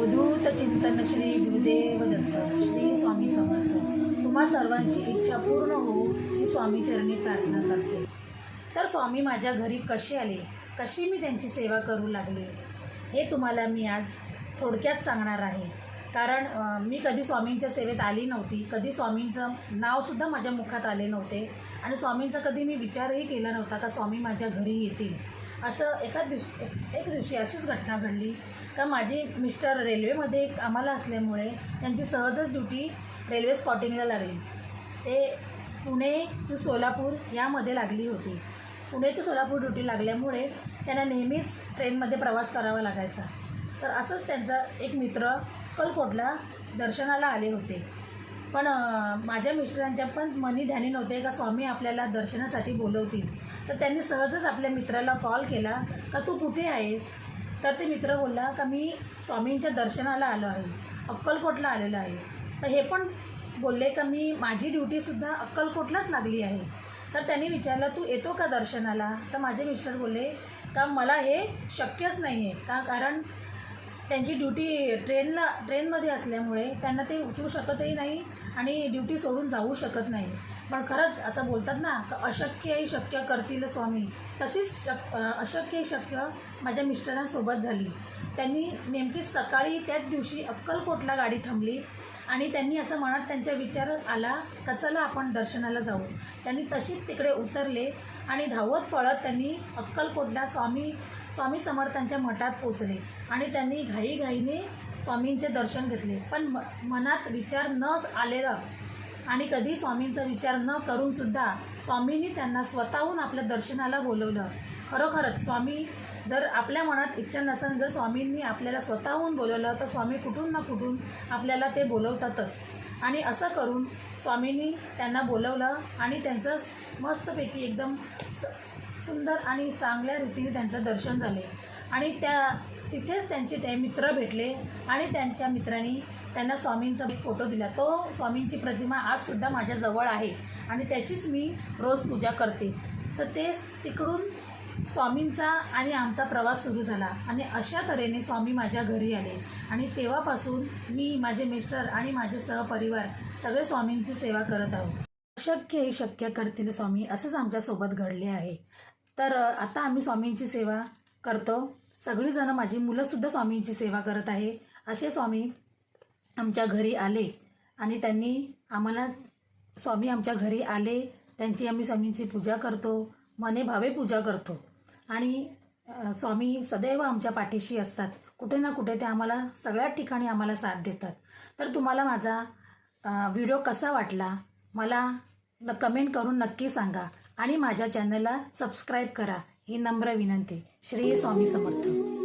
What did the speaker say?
अवधूत चिंतन श्री गुरुदेव दत्त श्री स्वामी समर्थ. तुम्हा सर्वांची इच्छा पूर्ण हो ही स्वामी चरणी प्रार्थना करते. तर स्वामी माझ्या घरी कसे आले? कशी मी त्यांची सेवा करू लागले? हे तुम्हाला मी आज थोडक्यात सांगणार आहे. कारण मी कधी स्वामींच्या सेवेत आली नव्हती कधी स्वामींचं नावसुद्धा माझ्या मुखात आले नव्हते आणि स्वामींचा कधी मी विचारही केला नव्हता का स्वामी माझ्या घरी येतील. असं एका दिवशी एक एक दिवशी अशीच घटना घडली. का माझी मिस्टर रेल्वेमध्ये कामाला असल्यामुळे त्यांची सहजच ड्युटी रेल्वे स्पॉटिंगला लागली. ते पुणे टू सोलापूर यामध्ये लागली होती. पुणे ते सोलापूर ड्युटी लागल्यामुळे त्यांना नेहमीच ट्रेनमध्ये प्रवास करावा लागायचा. तर असंच त्यांचा एक मित्र अक्कलकोटला दर्शनाला आले होते. पण माझ्या मिस्टरांच्या पण मनी ध्यानी नव्हते का स्वामी आपल्याला दर्शनासाठी बोलवतील. तर त्यांनी सहजच आपल्या मित्राला कॉल केला का तू कुठे आहेस? तर ते मित्र बोलला का मी स्वामींच्या दर्शनाला आलो आहे. अक्कलकोटला आलेलो आहे. तर हे पण बोलले का मी माझी ड्युटीसुद्धा अक्कलकोटलाच लागली आहे. तर त्यांनी विचारलं तू येतो का दर्शनाला? तर माझे मिस्टर बोलले का मला हे शक्यच नाही आहे का कारण त्यांची ड्युटी ट्रेनला ट्रेनमध्ये असल्यामुळे त्यांना ते उतरू शकतही नाही आणि ड्युटी सोडून जाऊ शकत नाही. पण खरंच असं बोलतात ना का अशक्यही शक्य करतील स्वामी. तशीच शक अशक्यही शक्य माझ्या मिस्टरांसोबत झाली. त्यांनी नेमकीच सकाळी त्याच दिवशी अक्कलकोटला गाडी थांबली आणि त्यांनी असं मनात त्यांच्या विचार आला का चला आपण दर्शनाला जाऊ. त्यांनी तशीच तिकडे उतरले आणि धावत पळत त्यांनी अक्कलकोटला स्वामी स्वामी समर्थांच्या मठात पोचले आणि त्यांनी घाईघाईने स्वामींचे दर्शन घेतले. पण म मनात विचार न आलेला आणि कधी स्वामींचा विचार न करूनसुद्धा स्वामींनी त्यांना स्वतःहून आपल्या दर्शनाला बोलवलं. खरोखरच स्वामी जर आपल्या मनात इच्छा नसेल जर स्वामींनी आपल्याला स्वतःहून बोलवलं तर स्वामी कुठून ना कुठून आपल्याला ते बोलवतातच. आणि असं करून स्वामींनी त्यांना बोलवलं आणि त्यांचं मस्तपैकी एकदम स सुंदर आणि चांगल्या रीतीने त्यांचं दर्शन झाले. आणि त्या तिथेच त्यांचे ते मित्र भेटले आणि त्यांच्या मित्रांनी त्यांना स्वामींचा एक फोटो दिला. तो स्वामींची प्रतिमा आजसुद्धा माझ्याजवळ आहे आणि त्याचीच मी रोज पूजा करते. तर तेच तिकडून स्वामींचा आणि आमचा प्रवास सुरू झाला आणि अशा तऱ्हेने स्वामी माझ्या घरी आले. आणि तेव्हापासून मी माझे मिस्टर आणि माझे सहपरिवार सगळे स्वामींची सेवा करत आहोत. अशक्य हे शक्य करतील स्वामी असंच आमच्यासोबत घडले आहे. तर आता आम्ही स्वामींची सेवा करतो. सगळीजणं माझी मुलंसुद्धा स्वामींची सेवा करत आहे. असे स्वामी आमच्या घरी आले आणि त्यांनी आम्हाला स्वामी आमच्या घरी आले. त्यांची आम्ही स्वामींची पूजा करतो. मने भावे पूजा करतो. आणि स्वामी सदैव आमच्या पाठीशी असतात. कुठे ना कुठे ते आम्हाला सगळ्याच ठिकाणी आम्हाला साथ देतात. तर तुम्हाला माझा व्हिडिओ कसा वाटला मला न कमेंट करून नक्की सांगा आणि माझ्या चॅनलला सबस्क्राईब करा ही नम्र विनंती. श्री स्वामी समर्थ.